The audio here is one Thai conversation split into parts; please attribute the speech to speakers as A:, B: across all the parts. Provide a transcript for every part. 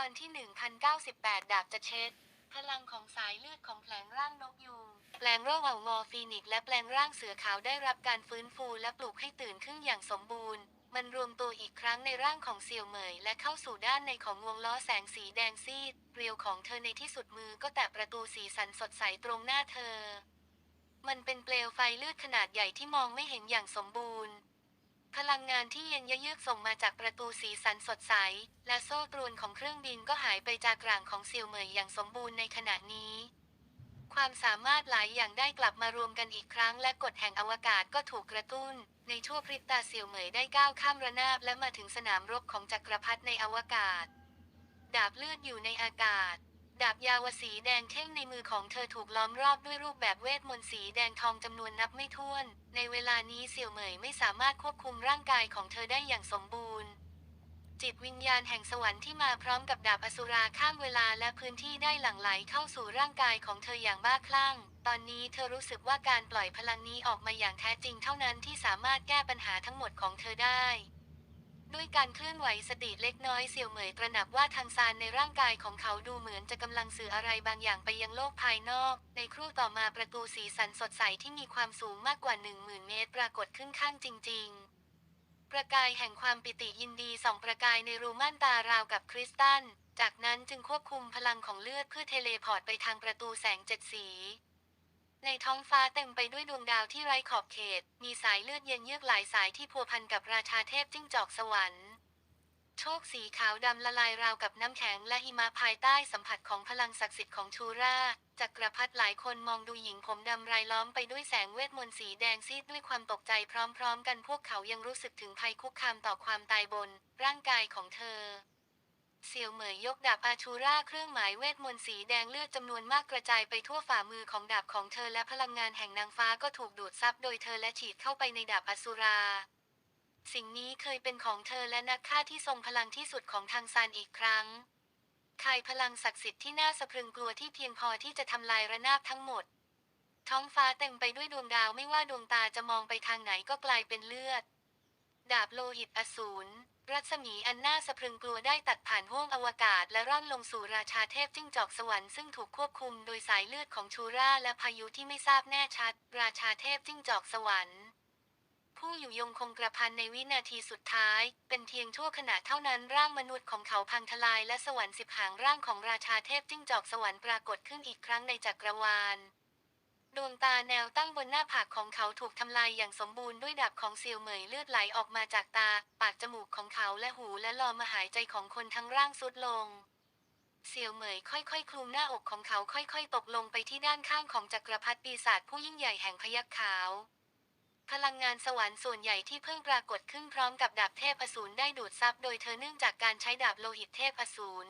A: ตอนที่1098 ดาบจะเช็ด พลังของสายเลือดของแผลงร่างนกยูงแปลงร่างเหางอฟีนิกและแปลงร่างเสือขาวได้รับการฟื้นฟูและปลุกให้ตื่นขึ้นอย่างสมบูรณ์ มันรวมตัวอีกครั้งในร่างของเสี่ยวเหมย และเข้าสู่ด้านในของวงล้อแสงสีแดงซีดเรียวของเธอในที่สุดมือก็แตะประตูสีสันสดใสตรงหน้าเธอ มันเป็นเปลวไฟเลือดขนาดใหญ่ที่มองไม่เห็นอย่างสมบูรณ์ พลังงานที่เย็นเยือกส่งมาจากประตูสีสันสดใส และโซ่ตรวนของเครื่องบินก็หายไปจากกลางของซียวเหมยอย่างสมบูรณ์ในขณะนี้ ความสามารถหลายอย่างได้กลับมารวมกันอีกครั้ง และกฎแห่งอวกาศก็ถูกกระตุ้น ในชั่วพริบตาซียวเหมยได้ก้าวข้ามระนาบและมาถึงสนามรบของจักรพรรดิในอวกาศ ดาบเลือดอยู่ในอากาศ ดาบยาวสีแดงเท่งในมือของเธอถูกล้อมรอบด้วยรูปแบบเวทมนต์สีแดงทองจำนวนนับไม่ถ้วน ในเวลานี้เสี่ยวเหมยไม่สามารถควบคุมร่างกายของเธอได้อย่างสมบูรณ์ จิตวิญญาณแห่งสวรรค์ที่มาพร้อมกับดาบอสุราข้ามเวลาและพื้นที่ได้หลั่งไหลเข้าสู่ร่างกายของเธออย่างบ้าคลั่ง ตอนนี้เธอรู้สึกว่าการปล่อยพลังนี้ออกมาอย่างแท้จริงเท่านั้นที่สามารถแก้ปัญหาทั้งหมดของเธอได้ ด้วยการเคลื่อนไหวสติเล็กน้อยเสี่ยวเหมยตระหนักว่าทางซานในร่างกายของเขาดูเหมือนจะกำลังสื่ออะไรบางอย่างไปยังโลกภายนอก ในครู่ต่อมาประตูสีสันสดใสที่มีความสูงมากกว่า 10,000 เมตร ปรากฏขึ้นข้างจริง ๆ ประกายแห่งความปิติยินดีสองประกายในรูม่านตาราวกับคริสตัล จากนั้นจึงควบคุมพลังของเลือดเพื่อเทเลพอร์ตไปทางประตูแสงเจ็ดสี ในท้องฟ้าเต็มไปด้วยดวงดาวที่ไร้ขอบเขต มีสายเลือดเย็นเยือกหลายสายที่พัวพันกับราชาเทพจิ้งจอกสวรรค์ โชคสีขาวดำละลายราวกับน้ำแข็งและหิมะภายใต้สัมผัสของพลังศักดิ์สิทธิ์ของชูราจักรพรรดิหลายคนมองดูหญิงผมดำรายล้อมไปด้วยแสงเวทมนต์สีแดงซีดด้วยความตกใจพร้อมๆ กันพวกเขายังรู้สึกถึงภัยคุกคามต่อความตายบน ร่างกายของเธอ เสี่ยวเหมยยกดาบอาชูราเครื่องหมายเวทมนต์สีแดงเลือดจำนวนมากกระจายไปทั่วฝ่ามือของดาบของเธอและพลังงานแห่งนางฟ้าก็ถูกดูดซับโดยเธอและฉีดเข้าไปในดาบอสุรา สิ่งนี้เคยเป็นของเธอและนักฆ่าที่ทรงพลังที่สุดของทางซานอีกครั้งคายพลังศักดิ์สิทธิ์ที่น่าสะพรึงกลัวที่เพียงพอที่จะทำลายระนาบทั้งหมด ท้องฟ้าเต็มไปด้วยดวงดาวไม่ว่าดวงตาจะมองไปทางไหนก็กลายเป็นเลือด ดาบโลหิตอสูร รัศมีอันน่าสะพรึงกลัวได้ตัดผ่านห้วงอวกาศและร่อนลงสู่ราชาเทพจิ้งจอกสวรรค์ซึ่งถูกควบคุมโดยสายเลือดของชูราและพายุที่ไม่ทราบแน่ชัด ราชาเทพจิ้งจอกสวรรค์ผู้อยู่ยงคงกระพันในวินาทีสุดท้าย เป็นเพียงชั่วขณะเท่านั้นร่างมนุษย์ของเขาพังทลายและสวรรค์สิบหางร่างของราชาเทพจิ้งจอกสวรรค์ปรากฏขึ้นอีกครั้งในจักรวาล ดวงตาแนวตั้งบนหน้าผากของเขาถูกทำลายอย่างสมบูรณ์ด้วยดาบของเซียวเหมยเลือดไหลออกมาจากตา ปากจมูกของเขาและหูและลอมหายใจของคนทั้งร่างสุดลง เซียวเหมยค่อยๆ คลุมหน้าอกของเขาค่อยๆ ตกลงไปที่ด้านข้างของจักรพรรดิปีศาจผู้ยิ่งใหญ่แห่งพยัคฆ์ขาว พลังงานสวรรค์ส่วนใหญ่ที่เพิ่งปรากฏขึ้นพร้อมกับดาบเทพอสูรได้ดูดซับโดยเธอเนื่องจากการใช้ดาบโลหิตเทพอสูร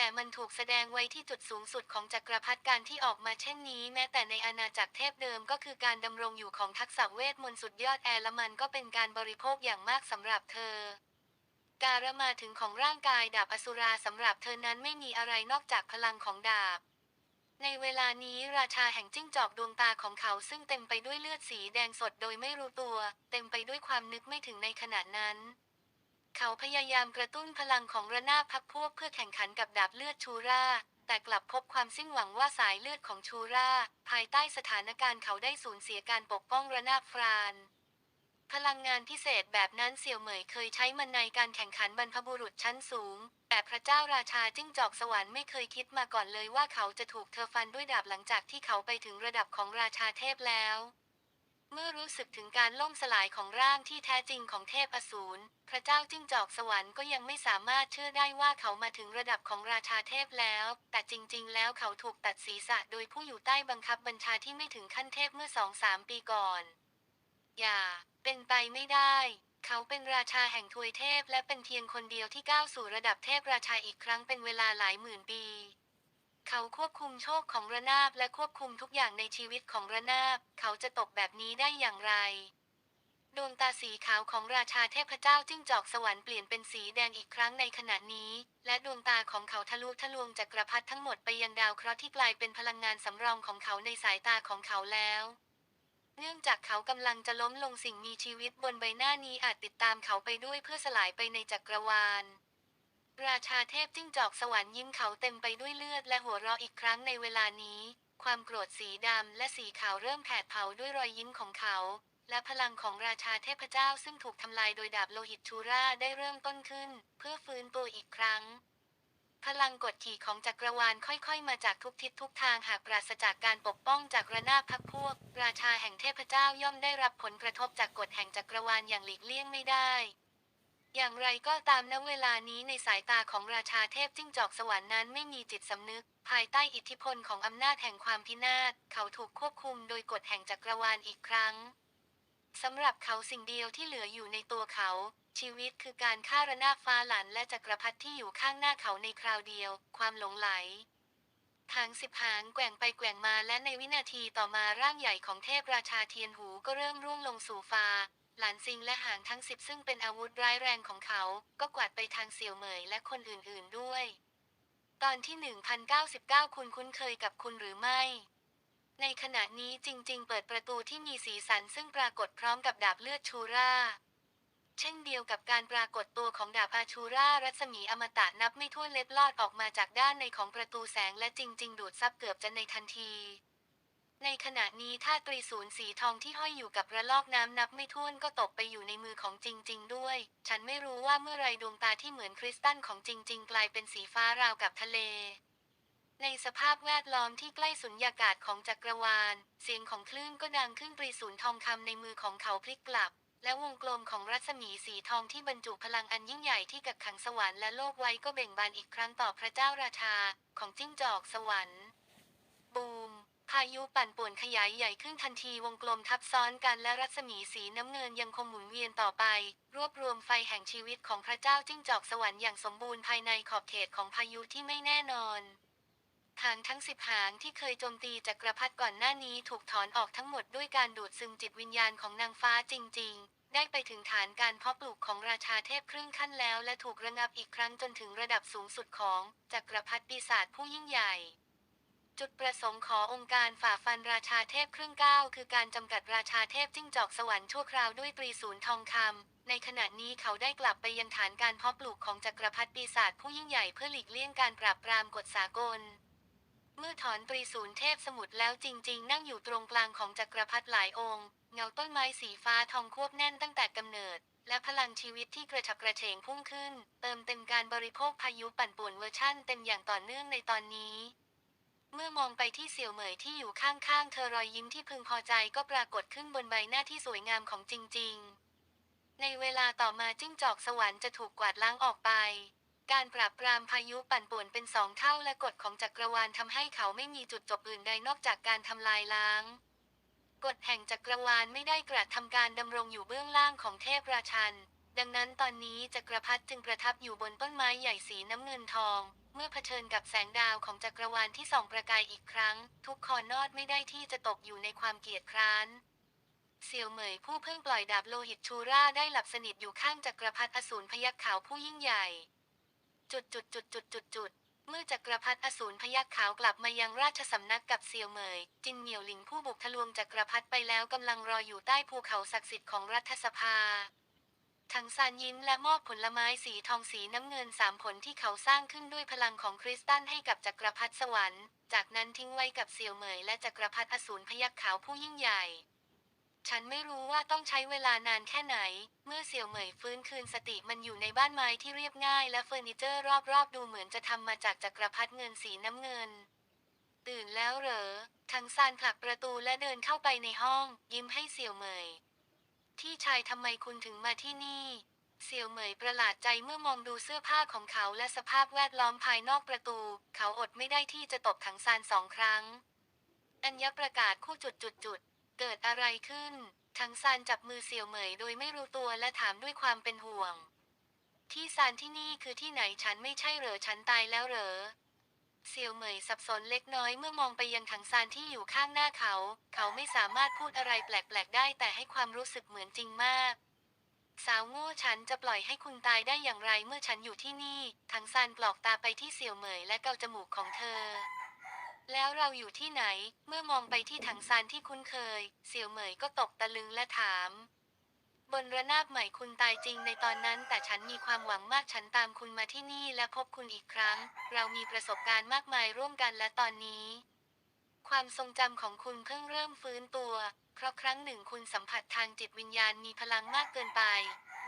A: แต่มันถูกแสดงไว้ที่จุดสูงสุดของจักรพรรดิการที่ออกมาเช่นนี้ แม้แต่ในอาณาจักรเทพเดิมก็คือการดำรงอยู่ของทักษะเวทมนต์สุดยอดแอร์ลมันก็เป็นการบริโภคอย่างมากสำหรับเธอ การมาถึงของร่างกายดาบอสุราสำหรับเธอนั้นไม่มีอะไรนอกจากพลังของดาบในเวลานี้ราชาแห่งจิ้งจอกดวงตาของเขาซึ่งเต็มไปด้วยเลือดสีแดงสดโดยไม่รู้ตัว เต็มไปด้วยความนึกไม่ถึงในขณะนั้น เขาพยายามกระตุ้นพลังของระนาบพักพวกเพื่อแข่งขันกับดาบเลือดชูราแต่กลับพบความสิ้นหวังว่าสายเลือดของชูราภายใต้สถานการณ์เขาได้สูญเสียการปกป้องระนาบฟราน พลังงานพิเศษแบบนั้นเสี่ยวเหมยเคยใช้มันในการแข่งขันบรรพบุรุษชั้นสูง แต่พระเจ้าราชาจิ้งจอกสวรรค์ไม่เคยคิดมาก่อนเลยว่าเขาจะถูกเธอฟันด้วยดาบหลังจากที่เขาไปถึงระดับของราชาเทพแล้ว เมื่อรู้สึกถึงการล่มสลายของร่างที่แท้จริงของเทพอสูร พระเจ้าจิ้งจอกสวรรค์ก็ยังไม่สามารถเชื่อได้ว่าเขามาถึงระดับของราชาเทพแล้ว แต่จริง ๆ แล้วเขาถูกตัดศีรษะโดยผู้อยู่ใต้บังคับบัญชาที่ไม่ถึงขั้นเทพเมื่อสองสามปีก่อน อย่า เป็นไปไม่ได้ เขาเป็นราชาแห่งทวยเทพและเป็นเพียงคนเดียวที่ก้าวสู่ระดับเทพราชาอีกครั้งเป็นเวลาหลายหมื่นปี เขาควบคุมโชคของระนาบและควบคุมทุกอย่างในชีวิตของระนาบ เขาจะตกแบบนี้ได้อย่างไร ดวงตาสีขาวของราชาเทพเจ้าจิ้งจอกสวรรค์เปลี่ยนเป็นสีแดงอีกครั้งในขณะนี้ และดวงตาของเขาทะลุทะลวงจักรพรรดิทั้งหมดไปยังดาวเคราะห์ที่กลายเป็นพลังงานสำรองของเขาในสายตาของเขาแล้วเนื่องจากเขากำลังจะล้มลงสิ่งมีชีวิตบนใบหน้านี้อาจติดตามเขาไปด้วยเพื่อสลายไปในจักรวาล ราชาเทพจิ้งจอกสวรรค์ยิ้มเขาเต็มไปด้วยเลือดและหัวเราะอีกครั้งในเวลานี้ ความโกรธสีดำและสีขาวเริ่มแผดเผาด้วยรอยยิ้มของเขา และพลังของราชาเทพเจ้าซึ่งถูกทำลายโดยดาบโลหิตชูราได้เริ่มต้นขึ้น เพื่อฟื้นตัวอีกครั้ง พลังกดขี่ของจักรวาลค่อยๆ มาจากทุกทิศทุกทางหากปราศจากการปกป้องจากระนาบพักพวก ราชาแห่งเทพเจ้าย่อมได้รับผลกระทบจากกฎแห่งจักรวาลอย่างหลีกเลี่ยงไม่ได้ อย่างไรก็ตามณเวลานี้ในสายตาของราชาเทพจิ้งจอกสวรรค์นั้นไม่มีจิตสำนึก ภายใต้อิทธิพลของอำนาจแห่งความพินาศ เขาถูกควบคุมโดยกฎแห่งจักรวาลอีกครั้งสำหรับเขาสิ่งเดียวที่เหลืออยู่ในตัวเขา ชีวิตคือการฆ่าระนาฟ้าหลันและจักรพรรดิที่อยู่ข้างหน้าเขาในคราวเดียว ความหลงไหลทางสิบหางแกว่งไปแกว่งมาและในวินาทีต่อมาร่างใหญ่ของเทพราชาเทียนหูก็เริ่มร่วงลงสู่ฟ้า หลานซิงและหางทั้งสิบซึ่งเป็นอาวุธร้ายแรงของเขา ก็กวาดไปทางเสี่ยวเหมยและคนอื่นๆด้วย ตอนที่ 1099 คุณคุ้นเคยกับคุณหรือไม่ ในขณะนี้จริง ๆ เปิดประตูที่มีสีสันซึ่งปรากฏพร้อมกับดาบเลือดชูราเช่นเดียวกับการปรากฏตัวของดาบอาชูรารัศมีอมตะนับไม่ถ้วนเล็ดลอดออกมาจากด้านในของประตูแสงและจริง ๆ ดูดซับเกือบจะในทันที ในขณะนี้ท่าตรีศูนย์สีทองที่ห้อยอยู่กับระลอกน้ำนับไม่ถ้วนก็ตกไปอยู่ในมือของจริง ๆ ด้วย ฉันไม่รู้ว่าเมื่อไรดวงตาที่เหมือนคริสตัลของจริง ๆ กลายเป็นสีฟ้าราวกับทะเล ในสภาพแวดล้อมที่ใกล้สุญญากาศของจักรวาล เสียงของคลื่นก็ดังขึ้นปรีศูนย์ทองคำในมือของเขาพลิกกลับ และวงกลมของรัศมีสีทองที่บรรจุพลังอันยิ่งใหญ่ที่กักขังสวรรค์และโลกไว้ก็เบ่งบานอีกครั้งต่อพระเจ้าราชา ของจิ้งจอกสวรรค์ บูม พายุปั่นป่วนขยายใหญ่ขึ้นทันทีวงกลมทับซ้อนกันและรัศมีสีน้ำเงินยังคงหมุนเวียนต่อไป รวบรวมไฟแห่งชีวิตของพระเจ้าจิ้งจอกสวรรค์อย่างสมบูรณ์ภายในขอบเขตของพายุที่ไม่แน่นอนหางทั้งสิบหางที่เคยโจมตีจักรพรรดิก่อนหน้านี้ถูกถอนออกทั้งหมดด้วยการดูดซึมจิตวิญญาณของนางฟ้าจริง ๆ ได้ไปถึงฐานการเพาะปลูกของราชาเทพครึ่งขั้นแล้ว และถูกระงับอีกครั้งจนถึงระดับสูงสุดของจักรพรรดิปีศาจผู้ยิ่งใหญ่ จุดประสงค์ขององค์การฝ่าฟันราชาเทพครึ่งก้าวคือการจำกัดราชาเทพจิ้งจอกสวรรค์ชั่วคราวด้วยตรีศูนย์ทองคำในขณะนี้เขาได้กลับไปยังฐานการเพาะปลูกของจักรพรรดิปีศาจผู้ยิ่งใหญ่เพื่อหลีกเลี่ยงการปราบปรามกฎสากล เมื่อถอนตรีศูนย์เทพสมุทรแล้วจริง ๆ นั่งอยู่ตรงกลางของจักรพรรดิหลายองค์ เงาต้นไม้สีฟ้าทองควบแน่นตั้งแต่กำเนิดและพลังชีวิตที่กระฉับกระเฉงพุ่งขึ้น เติมเต็มการบริโภคพายุปั่นป่วนเวอร์ชั่นเต็มอย่างต่อเนื่องในตอนนี้ เมื่อมองไปที่เสี่ยวเหมยที่อยู่ข้างๆ เธอรอยยิ้มที่พึงพอใจก็ปรากฏขึ้นบนใบหน้าที่สวยงามของจริง ๆ ในเวลาต่อมาจิ้งจอกสวรรค์จะถูกกวาดล้างออกไป การปราบปรามพายุปั่นป่วนเป็นสองเท่าและกฎของจักรวาลทำให้เขาไม่มีจุดจบอื่นใดนอกจากการทำลายล้าง กฎแห่งจักรวาลไม่ได้กระทำการดำรงอยู่เบื้องล่างของเทพราชัน ดังนั้นตอนนี้จักรพรรดิจึงประทับอยู่บนต้นไม้ใหญ่สีน้ำเงินทอง มื่อเผชิญกับแสงดาวของจักรวาลที่ส่องประกายอีกครั้ง ทุกคอนอดไม่ได้ที่จะตกอยู่ในความเกียจคร้านเสี่ยวเหมยผู้เพิ่งปล่อยดาบโลหิตชูราได้หลับสนิทอยู่ข้างจักรพรรดิอสูรพยัคฆ์ขาวผู้ยิ่งใหญ่ จุดจุดจุดจุดจุดจุดเมื่อจักรพรรดิอสูรพยัคฆ์ขาวกลับมายังราชสำนักกับเซียวเหมย จินเหมียวหลิงผู้บุกทะลวงจักรพรรดิไปแล้วกำลังรออยู่ใต้ภูเขาศักดิ์สิทธิ์ของรัฐสภา ทั้งซานยินและมอบผลไม้สีทองสีน้ำเงินสามผลที่เขาสร้างขึ้นด้วยพลังของคริสตัลให้กับจักรพรรดิสวรรค์ จากนั้นทิ้งไว้กับเซียวเหมยและจักรพรรดิอสูรพยัคฆ์ขาวผู้ยิ่งใหญ่ ฉันไม่รู้ว่าต้องใช้เวลานานแค่ไหน เมื่อเสี่ยวเหมยฟื้นคืนสติมันอยู่ในบ้านไม้ที่เรียบง่ายและเฟอร์นิเจอร์รอบๆ ดูเหมือนจะทำมาจากจักรพรรดิเงินสีน้ำเงิน ตื่นแล้วเหรอ ทั้งซานผลักประตูและเดินเข้าไปในห้อง ยิ้มให้เสี่ยวเหมย ที่ชายทำไมคุณถึงมาที่นี่ เสี่ยวเหมยประหลาดใจเมื่อมองดูเสื้อผ้าของเขาและสภาพแวดล้อมภายนอกประตู เขาอดไม่ได้ที่จะตบถังซานสองครั้ง อัญญประกาศคู่จุดจุดจุดเกิดอะไรขึ้นทั้งซานจับมือเสี่ยวเหมยโดยไม่รู้ตัวและถามด้วยความเป็นห่วง ที่ซานที่นี่คือที่ไหนฉันไม่ใช่เหรอฉันตายแล้วเหรอ เสี่ยวเหมยสับสนเล็กน้อยเมื่อมองไปยังถังซานที่อยู่ข้างหน้าเขา เขาไม่สามารถพูดอะไรแปลกๆได้แต่ให้ความรู้สึกเหมือนจริงมาก สาวโง่ฉันจะปล่อยให้คุณตายได้อย่างไรเมื่อฉันอยู่ที่นี่ ถังซานปลอกตาไปที่เสี่ยวเหมยและเกาจมูกของเธอ แล้วเราอยู่ที่ไหน เมื่อมองไปที่ถังซานที่คุ้นเคยเสี่ยวเหมยก็ตกตะลึงและถาม บนระนาบใหม่คุณตายจริงในตอนนั้นแต่ฉันมีความหวังมากฉันตามคุณมาที่นี่และพบคุณอีกครั้ง เรามีประสบการณ์มากมายร่วมกันและตอนนี้ ความทรงจำของคุณเพิ่งเริ่มฟื้นตัว เพราะครั้งหนึ่งคุณสัมผัสทางจิตวิญญาณมีพลังมากเกินไป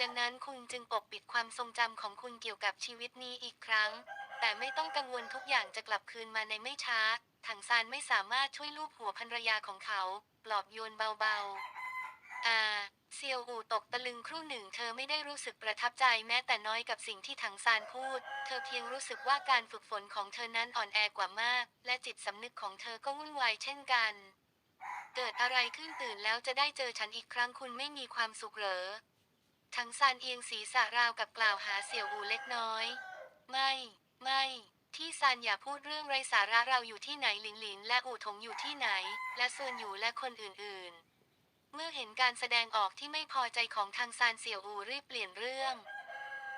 A: ดังนั้นคุณจึงปกปิดความทรงจำของคุณเกี่ยวกับชีวิตนี้อีกครั้ง แต่ไม่ต้องกังวลทุกอย่างจะกลับคืนมาในไม่ช้าถังซานไม่สามารถช่วยลูบหัวภรรยาของเขา ปลอบโยนเบาๆ อ่า เซียวอูตกตะลึงครู่หนึ่งเธอไม่ได้รู้สึกประทับใจแม้แต่น้อยกับสิ่งที่ถังซานพูด เธอเพียงรู้สึกว่าการฝึกฝนของเธอนั้นอ่อนแอกว่ามาก และจิตสำนึกของเธอก็วุ่นวายเช่นกัน เกิดอะไรขึ้นตื่นแล้วจะได้เจอฉันอีกครั้งคุณไม่มีความสุขเหรอถังซานเอียงศีรษะราวกับกล่าวหาเสี่ยวอูเล็กน้อย ไม่ ไม่ที่ซานอย่าพูดเรื่องไร้สาระเราอยู่ที่ไหนหลินหลินและอู่ถงอยู่ที่ไหน และส่วนอยู่และคนอื่นๆ เมื่อเห็นการแสดงออกที่ไม่พอใจของทางซานเสี่ยวอูรีบเปลี่ยนเรื่อง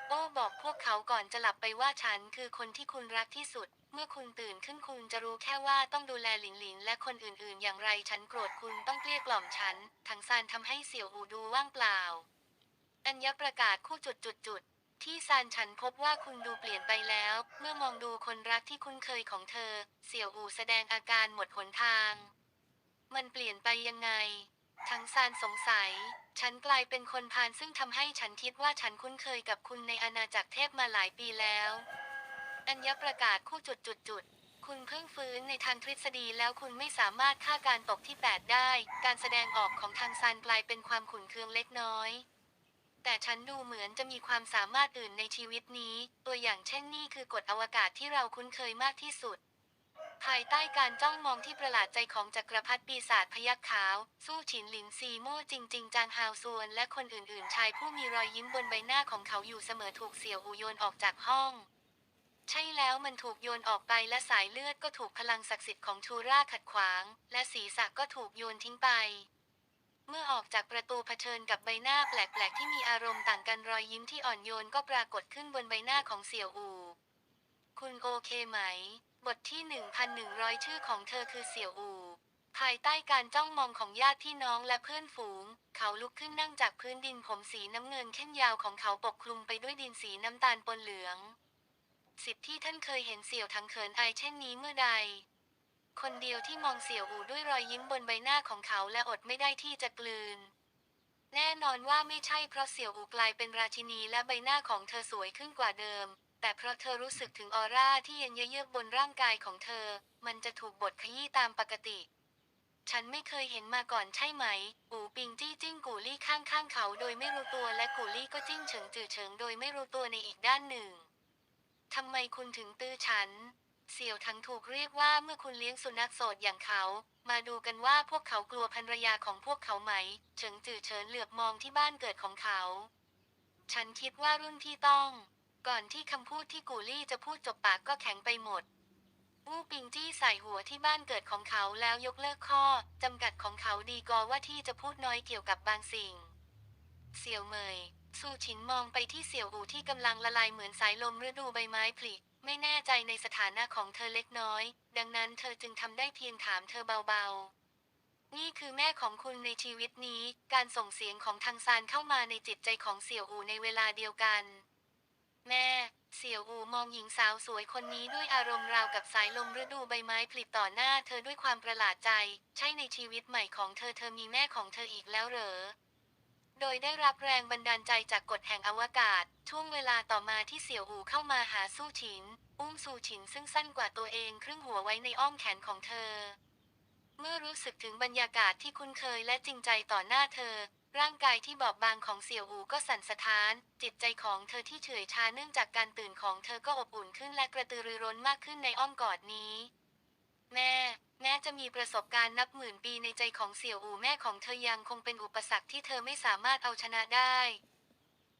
A: โอ้บอกพวกเขาก่อนจะหลับไปว่าฉันคือคนที่คุณรักที่สุด เมื่อคุณตื่นขึ้นคุณจะรู้แค่ว่าต้องดูแลหลินหลินและคนอื่นๆ อย่างไรฉันโกรธคุณต้องเกลี้ยกล่อมฉันทางซานทำให้เสี่ยวอูดูว่างเปล่า อัญญประกาศคู่จุดจุดจุดที่ซานฉันพบว่าคุณดูเปลี่ยนไปแล้ว เมื่อมองดูคนรักที่คุ้นเคยของเธอ เสี่ยวอูแสดงอาการหมดหนทาง มันเปลี่ยนไปยังไง ทั้งซานสงสัย ฉันกลายเป็นคนพาลซึ่งทำให้ฉันคิดว่าฉันคุ้นเคยกับคุณในอาณาจักรเทพมาหลายปีแล้ว อัญญประกาศคู่จุดจุดจุดคุณเพิ่งฟื้นในทางทฤษฎีแล้วคุณไม่สามารถฆ่าการตกที่ 8 ได้ การแสดงออกของทางซานกลายเป็นความขุนเคืองเล็กน้อย แต่ฉันดูเหมือนจะมีความสามารถอื่นในชีวิตนี้ ตัวอย่างเช่นนี่คือกฎอวกาศที่เราคุ้นเคยมากที่สุด ภายใต้การจ้องมองที่ประหลาดใจของจักรพรรดิปีศาจพยัคฆ์ขาว สู้ฉินหลินซีโม่จริงๆจางฮาวซวน และคนอื่นๆ ชายผู้มีรอยยิ้มบนใบหน้าของเขาอยู่เสมอถูกเสี่ยวอูโยนออกจากห้อง ใช่แล้วมันถูกโยนออกไปและสายเลือดก็ถูกพลังศักดิ์สิทธิ์ของชูราขัดขวาง และศีรษะก็ถูกโยนทิ้งไปเมื่อออกจากประตูเผชิญกับใบหน้าแปลกๆ ที่มีอารมณ์ต่างกันรอยยิ้มที่อ่อนโยนก็ปรากฏขึ้นบนใบหน้าของเสี่ยวอู คุณโอเคไหม บทที่ 1,100 ชื่อของเธอคือเสี่ยวอู ภายใต้การจ้องมองของญาติพี่น้องและเพื่อนฝูง เขาลุกขึ้นนั่งจากพื้นดินผมสีน้ำเงินเข้มยาวของเขาปกคลุมไปด้วยดินสีน้ำตาลปนเหลือง สิทธิ์ที่ท่านเคยเห็นเสี่ยวทั้งเขินอายเช่นนี้เมื่อใด คนเดียวที่มองเสี่ยวอูด้วยรอยยิ้มบนใบหน้าของเขาและอดไม่ได้ที่จะกลืน แน่นอนว่าไม่ใช่เพราะเสี่ยวอูกลายเป็นราชินีและใบหน้าของเธอสวยขึ้นกว่าเดิม แต่เพราะเธอรู้สึกถึงออร่าที่เย็นเยือกบนร่างกายของเธอ มันจะถูกบดขยี้ตามปกติ ฉันไม่เคยเห็นมาก่อนใช่ไหม อูปิงจี้จิ้งกูลี่ข้างข้างเขาโดยไม่รู้ตัวและกูลี่ก็จิ้งเฉิงจือเฉิงโดยไม่รู้ตัวในอีกด้านหนึ่ง ทำไมคุณถึงตื้อฉัน เสี่ยวทั้งถูกเรียกว่าเมื่อคุณเลี้ยงสุนัขโสดอย่างเขา มาดูกันว่าพวกเขากลัวภรรยาของพวกเขาไหม เฉิงจือเฉินเหลือบมองที่บ้านเกิดของเขา ฉันคิดว่ารุ่นที่ต้อง ก่อนที่คำพูดที่กูลี่จะพูดจบปากก็แข็งไปหมด วู้ปิงจี้ใส่หัวที่บ้านเกิดของเขาแล้วยกเลิกข้อจำกัดของเขาดีกว่าว่าที่จะพูดน้อยเกี่ยวกับบางสิ่ง เสี่ยวเมยซูชินมองไปที่เสี่ยวอูที่กำลังละลายเหมือนสายลมฤดูใบไม้ผลิไม่แน่ใจในสถานะของเธอเล็กน้อย ดังนั้นเธอจึงทำได้เพียงถามเธอเบาๆ นี่คือแม่ของคุณในชีวิตนี้ การส่งเสียงของทางซานเข้ามาในจิตใจของเสี่ยวอูในเวลาเดียวกัน แม่เสี่ยวอูมองหญิงสาวสวยคนนี้ด้วยอารมณ์ราวกับสายลมฤดูใบไม้ผลิต่อหน้าเธอด้วยความประหลาดใจ ใช่ในชีวิตใหม่ของเธอเธอมีแม่ของเธออีกแล้วเหรอ โดยได้รับแรงบันดาลใจจากกฎแห่งอวกาศ ช่วงเวลาต่อมาที่เสี่ยวอูเข้ามาหาสู้ฉิน อุ้มสู้ฉินซึ่งสั้นกว่าตัวเองครึ่งหัวไว้ในอ้อมแขนของเธอ เมื่อรู้สึกถึงบรรยากาศที่คุ้นเคยและจริงใจต่อหน้าเธอ ร่างกายที่บอบบางของเสี่ยวอูก็สั่นสะท้าน จิตใจของเธอที่เฉื่อยชาเนื่องจากการตื่นของเธอก็อบอุ่นขึ้นและกระตือรือร้นมากขึ้นในอ้อมกอดนี้ แม่ แม้จะมีประสบการณ์นับหมื่นปีในใจของเสี่ยวอูแม่ของเธอยังคงเป็นอุปสรรคที่เธอไม่สามารถเอาชนะได้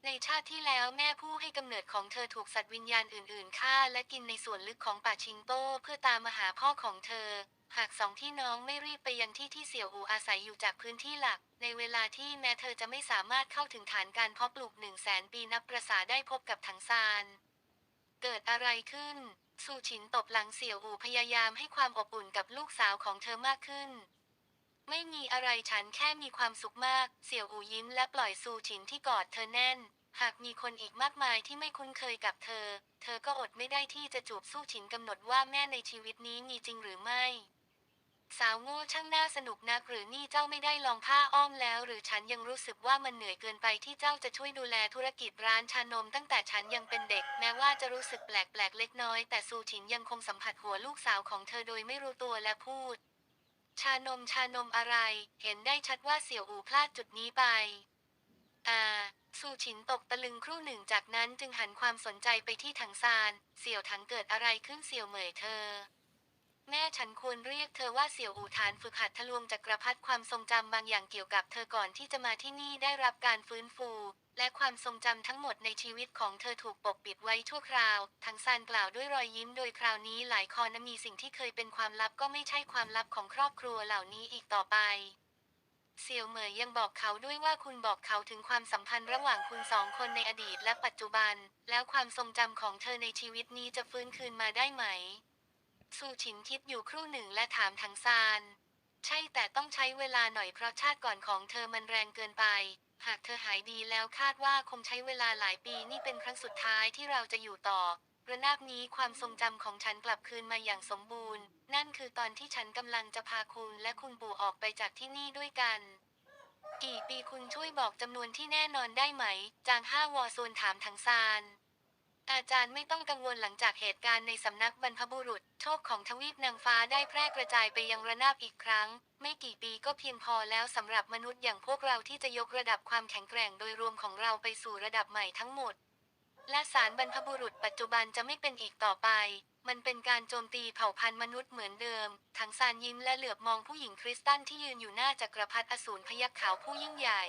A: ในชาติที่แล้วแม่ผู้ให้กำเนิดของเธอถูกสัตว์วิญญาณอื่นๆฆ่าและกินในส่วนลึกของป่าชิงโต้เพื่อตามมาหาพ่อของเธอ หากสองพี่น้องไม่รีบไปยังที่ที่เสี่ยวอูอาศัยอยู่จากพื้นที่หลัก ในเวลาที่แม้เธอจะไม่สามารถเข้าถึงฐานการเพาะปลูกหนึ่งแสนปีนับประสาได้พบกับถังซาน เกิดอะไรขึ้นซูชินตบหลังเสี่ยวอูพยายามให้ความอบอุ่นกับลูกสาวของเธอมากขึ้น ไม่มีอะไรฉันแค่มีความสุขมาก เสี่ยวอูยิ้มและปล่อยซู่ฉินที่กอดเธอแน่น หากมีคนอีกมากมายที่ไม่คุ้นเคยกับเธอ เธอก็อดไม่ได้ที่จะจูบสู้ฉินกำหนดว่าแม่ในชีวิตนี้มีจริงหรือไม่ สาวโง่ช่างน่าสนุกนักหรือนี่เจ้าไม่ได้ลองผ้าอ้อมแล้ว หรือฉันยังรู้สึกว่ามันเหนื่อยเกินไปที่เจ้าจะช่วยดูแลธุรกิจร้านชานมตั้งแต่ฉันยังเป็นเด็ก แม้ว่าจะรู้สึกแปลกๆเล็กน้อย แต่ซูฉินยังคงสัมผัสหัวลูกสาวของเธอโดยไม่รู้ตัวและพูด ชานมชานมอะไร เห็นได้ชัดว่าเสี่ยวอูพลาดจุดนี้ไปอ่าซูฉินตกตะลึงครู่หนึ่งจากนั้นจึงหันความสนใจไปที่ถังซาน เสี่ยวถังเกิดอะไรขึ้นเสี่ยวเหมยเธอ แม่ฉันควรเรียกเธอว่าเสี่ยวอู่ฐานฝึกหัดทะลวงจักรพรรดิความทรงจำบางอย่างเกี่ยวกับเธอก่อนที่จะมาที่นี่ได้รับการฟื้นฟู และความทรงจำทั้งหมดในชีวิตของเธอถูกปกปิดไว้ชั่วคราว ทั้งซานกล่าวด้วยรอยยิ้มโดยคราวนี้หลายคอนะมีสิ่งที่เคยเป็นความลับก็ไม่ใช่ความลับของครอบครัวเหล่านี้อีกต่อไปเสี่ยวเหมยยังบอกเขาด้วยว่าคุณบอกเขาถึงความสัมพันธ์ระหว่างคุณสองคนในอดีตและปัจจุบัน แล้วความทรงจำของเธอในชีวิตนี้จะฟื้นคืนมาได้ไหม ซูฉินคิดอยู่ครู่หนึ่งและถามถังซาน ใช่แต่ต้องใช้เวลาหน่อยเพราะชาติก่อนของเธอมันแรงเกินไป หากเธอหายดีแล้วคาดว่าคงใช้เวลาหลายปีนี่เป็นครั้งสุดท้ายที่เราจะอยู่ต่อระนาบนี้ความทรงจำของฉันกลับคืนมาอย่างสมบูรณ์ นั่นคือตอนที่ฉันกำลังจะพาคุณและคุณปู่ออกไปจากที่นี่ด้วยกัน กี่ปีคุณช่วยบอกจำนวนที่แน่นอนได้ไหม จางห้าวอซวนถามถังซาน อาจารย์ไม่ต้องกังวลหลังจากเหตุการณ์ในสำนักบรรพบุรุษ โชคของทวีปนางฟ้าได้แพร่กระจายไปยังระนาบอีกครั้ง ไม่กี่ปีก็เพียงพอแล้วสำหรับมนุษย์อย่างพวกเราที่จะยกระดับความแข็งแกร่งโดยรวมของเราไปสู่ระดับใหม่ทั้งหมด และสารบรรพบุรุษปัจจุบันจะไม่เป็นอีกต่อไป มันเป็นการโจมตีเผ่าพันธุ์มนุษย์เหมือนเดิม ทั้งซานยิ้มและเหลือบมองผู้หญิงคริสตันที่ยืนอยู่หน้าจักรพรรดิอสูรพยัคฆ์ขาวผู้ยิ่งใหญ่